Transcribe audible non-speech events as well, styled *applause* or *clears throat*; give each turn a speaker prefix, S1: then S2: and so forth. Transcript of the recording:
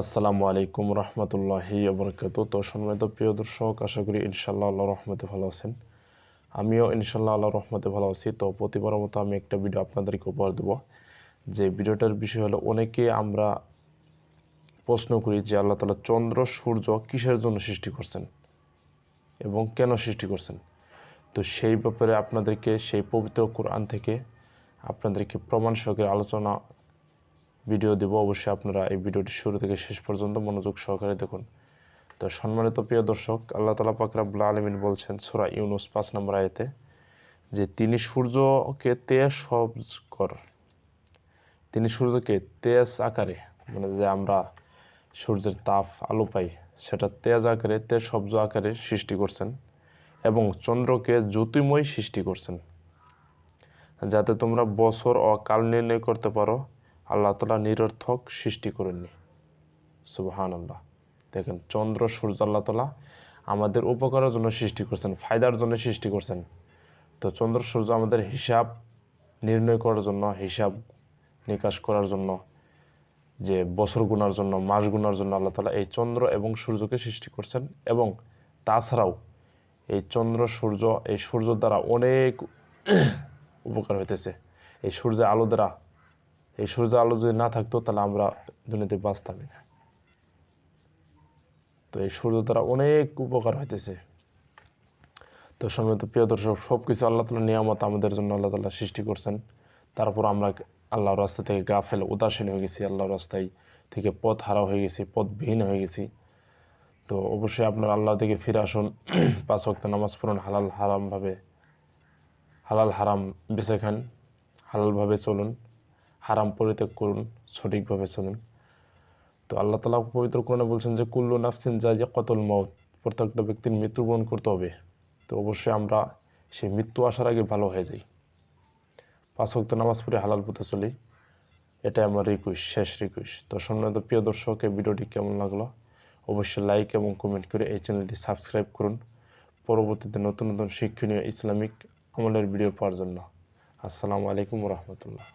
S1: আসসালামু আলাইকুম রহমতুল্লাহি অবরকাত তো সম্মানিত প্রিয় দর্শক, আশা করি ইনশাল্লাহ আল্লাহ রহমতে ভালো আছেন। আমিও ইনশাল্লাহ আল্লাহ রহমতে ভালো আছি। তো প্রতিবারের মতো আমি একটা ভিডিও আপনাদেরকে উপহার দেবো। যে ভিডিওটার বিষয় হলো, অনেকে আমরা প্রশ্ন করি যে আল্লাহ তালা চন্দ্র, সূর্য কিসের জন্য সৃষ্টি করছেন এবং কেন সৃষ্টি করছেন? তো সেই ব্যাপারে আপনাদেরকে, সেই পবিত্র কোরআন থেকে আপনাদেরকে প্রমাণ সহকারে আলোচনা ভিডিও দেব, অবশ্যই আপনারা এই ভিডিওটি শুরু থেকে শেষ পর্যন্ত মনোযোগ সহকারে দেখুন। তো সম্মানিত প্রিয় দর্শক, আল্লাহ তালা পাকরাবুল্লা আলমিন বলছেন সুরা ইউনুস পাঁচ নম্বর আয়তে যে, তিনি সূর্যকে তেজ সবজ কর। তিনি সূর্যকে তেজ আকারে মানে যে আমরা সূর্যের তাপ, আলো পাই, সেটা তেজ আকারে, তেজ সবজ আকারে সৃষ্টি করছেন এবং চন্দ্রকে জ্যোতিময় সৃষ্টি করছেন। যাতে তোমরা বছর ও কাল নির্ণয় করতে পারো আল্লাহ তালা নিরর্থক সৃষ্টি করেননি। সুবহান আল্লাহ দেখেন, চন্দ্র, সূর্য আল্লাহ তালা আমাদের উপকারের জন্য সৃষ্টি করছেন, ফায়দার জন্য সৃষ্টি করছেন। তো চন্দ্র, সূর্য আমাদের হিসাব নির্ণয় করার জন্য, হিসাব নিকাশ করার জন্য, যে বছর গুনার জন্য, মাস গুনার জন্য আল্লাহ তালা এই চন্দ্র এবং সূর্যকে সৃষ্টি করছেন এবং তাছাড়াও এই চন্দ্র, সূর্য, এই সূর্য দ্বারা অনেক উপকার হইতেছে। এই সূর্যের আলো দ্বারা এই সূর্য আলো যদি না থাকতো, তাহলে আমরা দুনিয়াতে বাঁচতামই না। তো এই সূর্য দ্বারা অনেক উপকার হইতেছে। তো সম্মানিত প্রিয় দর্শক সব কিছু আল্লাহ তালা নিয়ামত আমাদের জন্য আল্লাহ তালা সৃষ্টি করছেন। তারপর আমরা আল্লাহর রাস্তা থেকে গা ফেলে উদাসীন হয়ে গেছি, আল্লাহর রাস্তায় থেকে পথ হারা হয়ে গেছি, পথবিহীন হয়ে গেছি। তো অবশ্যই আপনার আল্লাহ থেকে ফিরে আসুন। *clears throat* পাঁচ ওয়াক্ত নামাজ পড়ুন, হালাল হারামভাবে, হালাল হারাম বেছে খান, হালালভাবে চলুন। হারাম পরিত্যাগ করুন, সঠিকভাবে চলুন। তো আল্লাহ তালা পবিত্র কোরআনে বলছেন যে, কুল্লু নাফসিন যা যে কতল মত প্রত্যেকটা ব্যক্তির মৃত্যুবরণ করতে হবে। তো অবশ্যই আমরা সেই মৃত্যু আসার আগে ভালো হয়ে যাই। পাঁচ ওয়াক্ত নামাজ পড়ে হালাল পথে চলি, এটাই আমার রিকোয়েস্ট শেষ রিকোয়েস্ট তো সম্মানিত প্রিয় দর্শক, এই ভিডিওটি কেমন লাগল? অবশ্যই লাইক এবং কমেন্ট করে এই চ্যানেলটি সাবস্ক্রাইব করুন। পরবর্তীতে নতুন নতুন শিক্ষণীয় ইসলামিক আমলের ভিডিও পাওয়ার জন্য। আসসালামু আলাইকুম রহমতুল্লাহ।